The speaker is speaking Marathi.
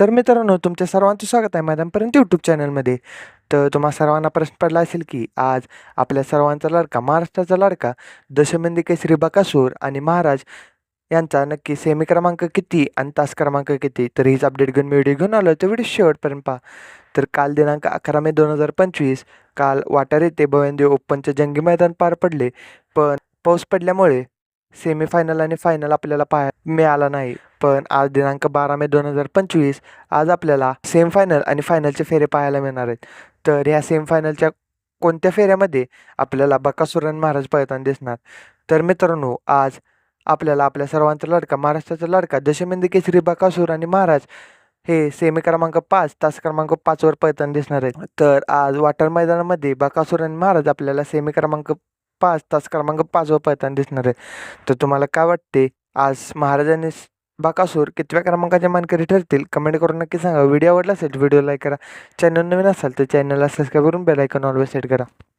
तर मित्रांनो तुमच्या सर्वांचं स्वागत आहे मैदानपर्यंत यूट्यूब चॅनलमध्ये तर तुम्हा सर्वांना प्रश्न पडला असेल की आज आपल्या सर्वांचा लडका महाराष्ट्राचा लडका दशमंदी केसरी बकासूर आणि महाराज यांचा नक्की सेमी क्रमांक किती आणि तास क्रमांक किती? तर हीच अपडेट घेऊन मी व्हिडिओ घेऊन आलो तर व्हिडिओ शेवटपर्यंत पहा. तर काल दिनांक अकरा मे दोन हजार पंचवीस काल वाटार येथे भवनदेव ओपनचे जंगी मैदान पार पडले. पण पाऊस पडल्यामुळे सेमीफायनल आणि फायनल आपल्याला पाहायला मिळाला नाही. पण आज दिनांक बारा मे दोन हजार पंचवीस आज आपल्याला सेमीफायनल आणि फायनलचे फेरे पाहायला मिळणार आहेत. तर ह्या सेमीफायनलच्या कोणत्या फेऱ्यामध्ये आपल्याला बकासुरन महाराज पळताना दिसणार? तर मित्रांनो आज आपल्याला आपल्या सर्वांचा लडका महाराष्ट्राचा लडका दशमेंदी केसरी बकासूर आणि महाराज हे सेमी क्रमांक पाच तास क्रमांक पाचवर पळताना दिसणार आहेत. तर आज वाटर मैदानामध्ये बकासूर आणि महाराज आपल्याला सेमी क्रमांक पाच तास क्रमांक पाचवर पळताना दिसणार आहे. तर तुम्हाला काय वाटते? आज महाराजांनी बाकासूर कितव्या क्रमांकाचे मानकरी ठरतील? कमेंट करून नक्की सांगा. व्हिडिओ आवडला असेल व्हिडिओ लाईक करा. चॅनल नवीन असाल तर चॅनलला सबस्क्राईब करून बेलायकन ऑलवेज सेट करा.